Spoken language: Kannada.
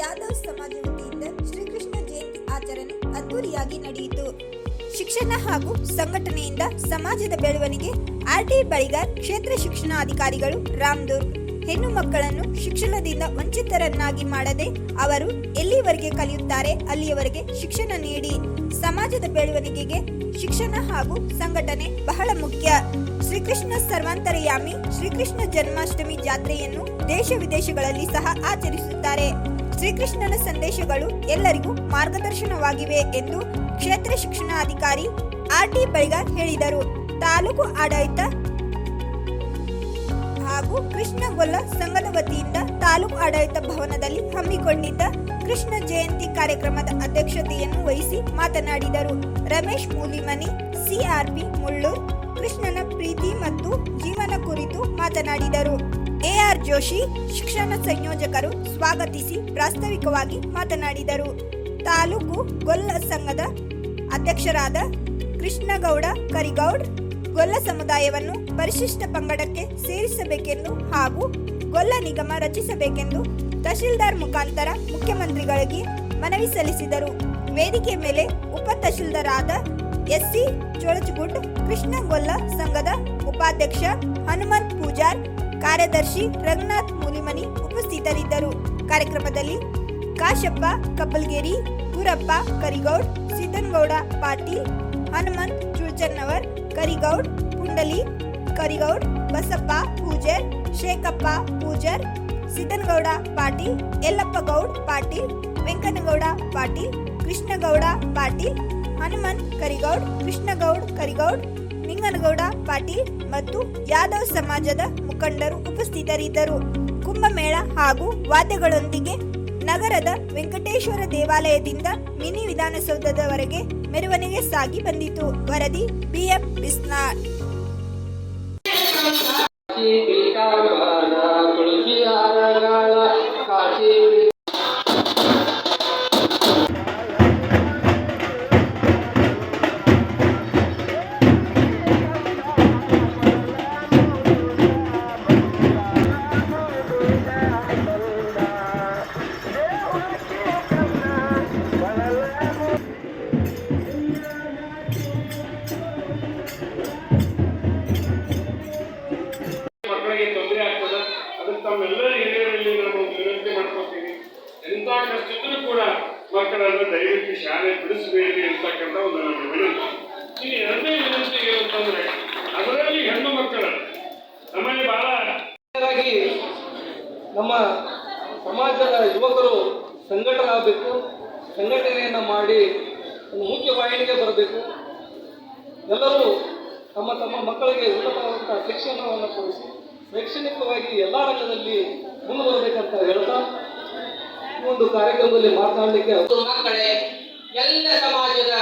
ಯಾದವ್ ಸಮಾಜ ವತಿಯಿಂದ ಶ್ರೀಕೃಷ್ಣ ಜಯಂತಿ ಆಚರಣೆ ಅದ್ದೂರಿಯಾಗಿ ನಡೆಯಿತು. ಶಿಕ್ಷಣ ಹಾಗೂ ಸಂಘಟನೆಯಿಂದ ಸಮಾಜದ ಬೆಳವಣಿಗೆ ಆರ್ಟಿ ಬಳಿಗಾರ್ ಕ್ಷೇತ್ರ ಶಿಕ್ಷಣಾಧಿಕಾರಿಗಳು ರಾಮದುರ್ಗ್ ಹೆಣ್ಣು ಮಕ್ಕಳನ್ನು ಶಿಕ್ಷಣದಿಂದ ವಂಚಿತರನ್ನಾಗಿ ಮಾಡದೆ ಅವರು ಎಲ್ಲಿವರೆಗೆ ಕಲಿಯುತ್ತಾರೆ, ಅಲ್ಲಿಯವರೆಗೆ ಶಿಕ್ಷಣ ನೀಡಿ. ಸಮಾಜದ ಬೆಳವಣಿಗೆಗೆ ಶಿಕ್ಷಣ ಹಾಗೂ ಸಂಘಟನೆ ಬಹಳ ಮುಖ್ಯ. ಶ್ರೀಕೃಷ್ಣ ಸರ್ವಾಂತರಯಾಮಿ, ಶ್ರೀಕೃಷ್ಣ ಜನ್ಮಾಷ್ಟಮಿ ಜಾತ್ರೆಯನ್ನು ದೇಶ ವಿದೇಶಗಳಲ್ಲಿ ಸಹ ಆಚರಿಸುತ್ತಾರೆ. ಶ್ರೀಕೃಷ್ಣನ ಸಂದೇಶಗಳು ಎಲ್ಲರಿಗೂ ಮಾರ್ಗದರ್ಶನವಾಗಿವೆ ಎಂದು ಕ್ಷೇತ್ರ ಶಿಕ್ಷಣಾಧಿಕಾರಿ ಆರ್ ಟಿ ಬಳಿಗ ಹೇಳಿದರು. ತಾಲೂಕು ಆಡಳಿತ ಹಾಗೂ ಕೃಷ್ಣಗೊಲ್ಲ ಸಂಘದ ವತಿಯಿಂದ ತಾಲೂಕು ಆಡಳಿತ ಭವನದಲ್ಲಿ ಹಮ್ಮಿಕೊಂಡಿದ್ದ ಕೃಷ್ಣ ಜಯಂತಿ ಕಾರ್ಯಕ್ರಮದ ಅಧ್ಯಕ್ಷತೆಯನ್ನು ವಹಿಸಿ ಮಾತನಾಡಿದರು. ರಮೇಶ್ ಮೂಲಿಮನಿ ಸಿಆರ್ಪಿ ಮುಳ್ಳೂರ್, ಕೃಷ್ಣನ ಪ್ರೀತಿ ಮತ್ತು ಜೀವನ ಕುರಿತು ಮಾತನಾಡಿದರು. ಎಆರ್ ಜೋಶಿ ಶಿಕ್ಷಣ ಸಂಯೋಜಕರು ಸ್ವಾಗತಿಸಿ ಪ್ರಾಸ್ತಾವಿಕವಾಗಿ ಮಾತನಾಡಿದರು. ತಾಲೂಕು ಗೊಲ್ಲ ಸಂಘದ ಅಧ್ಯಕ್ಷರಾದ ಕೃಷ್ಣಗೌಡ ಕರಿಗೌಡ್ ಗೊಲ್ಲ ಸಮುದಾಯವನ್ನು ಪರಿಶಿಷ್ಟ ಪಂಗಡಕ್ಕೆ ಸೇರಿಸಬೇಕೆಂದು ಹಾಗೂ ಗೊಲ್ಲ ನಿಗಮ ರಚಿಸಬೇಕೆಂದು ತಹಶೀಲ್ದಾರ್ ಮುಖಾಂತರ ಮುಖ್ಯಮಂತ್ರಿಗಳಿಗೆ ಮನವಿ ಸಲ್ಲಿಸಿದರು. ವೇದಿಕೆ ಮೇಲೆ ಉಪ ತಹಶೀಲ್ದಾರಾದ ಎಸ್ಸಿ ಚೋಳಚಗುಡ್ ಕೃಷ್ಣ ಗೊಲ್ಲ ಸಂಘದ ಉಪಾಧ್ಯಕ್ಷ ಹನುಮಂತ್ ಪೂಜಾರ್ ಕಾರ್ಯದರ್ಶಿ ರಂಗನಾಥ್ ಮೂಲಿಮನಿ ಉಪಸ್ಥಿತರಿದ್ದರು. ಕಾರ್ಯಕ್ರಮದಲ್ಲಿ ಕಾಶಪ್ಪ ಕಬ್ಬಲ್ಗೇರಿ ಗುರಪ್ಪ, ಕರಿಗೌಡ್, ಸಿದ್ದನಗೌಡ ಪಾಟೀಲ್ ಹನುಮಂತ್, ಚುಳ್ಚನ್ನವರ್, ಕರಿಗೌಡ್, ಪುಂಡಲಿ, ಕರಿಗೌಡ್, ಬಸಪ್ಪ, ಪೂಜರ್, ಶೇಖಪ್ಪ, ಪೂಜರ್, ಸಿದ್ದನಗೌಡ ಪಾಟೀಲ್ ಯಲ್ಲಪ್ಪ ಗೌಡ್ ಪಾಟೀಲ್ ವೆಂಕನಗೌಡ ಪಾಟೀಲ್ ಕೃಷ್ಣಗೌಡ ಪಾಟೀಲ್ ಹನುಮಂತ್, ಕರಿಗೌಡ್, ಕೃಷ್ಣಗೌಡ್, ಕರಿಗೌಡ್ ನಿಂಗನಗೌಡ, ಪಾಟೀಲ್ ಮತ್ತು ಯಾದವ್ ಸಮಾಜದ ಮುಖಂಡರು ಉಪಸ್ಥಿತರಿದ್ದರು. ಕುಂಭಮೇಳ ಹಾಗೂ ವಾದ್ಯಗಳೊಂದಿಗೆ ನಗರದ ವೆಂಕಟೇಶ್ವರ ದೇವಾಲಯದಿಂದ ಮಿನಿ ವಿಧಾನಸೌಧದವರೆಗೆ ಮೆರವಣಿಗೆ ಸಾಗಿ ಬಂದಿತು. ವರದಿ ಬಿಎಂ ಬಿಸ್ನಾಳ್. ಕಷ್ಟಿದ್ರೂ ಕೂಡ ಮಕ್ಕಳನ್ನು ದಯವಿಟ್ಟು ಶಾಲೆ ಬಿಡಿಸಬೇಡಿ ಅಂತಕ್ಕಂಥ ಒಂದು ನನ್ನ ವಿನಂತಿ. ಇನ್ನು ಎರಡನೇ ವಿನಂತಿ ಏನಂತಂದ್ರೆ ಅದರಲ್ಲಿ ಹೆಣ್ಣು ಮಕ್ಕಳ, ನಮ್ಮಲ್ಲಿ ಬಹಳ ನಮ್ಮ ಸಮಾಜದ ಯುವಕರು ಸಂಘಟನಾಗಬೇಕು ಸಂಘಟನೆಯನ್ನು ಮಾಡಿ ಒಂದು ಮುಖ್ಯ ವಾಹಿನಿಗೆ ಬರಬೇಕು. ಎಲ್ಲರೂ ತಮ್ಮ ತಮ್ಮ ಮಕ್ಕಳಿಗೆ ಉನ್ನತವಾದಂಥ ಶಿಕ್ಷಣವನ್ನು ಕೊಡಿಸಿ, ಶೈಕ್ಷಣಿಕವಾಗಿ ಎಲ್ಲ ರಂಗದಲ್ಲಿ ಮುಂದುವರಬೇಕಂತ ಒಂದು ಕಾರ್ಯಕ್ರಮದಲ್ಲಿ ಮಾತನಾಡಲಿಕ್ಕೆ ಮಕ್ಕಳೇ ಎಲ್ಲ ಸಮಾಜದ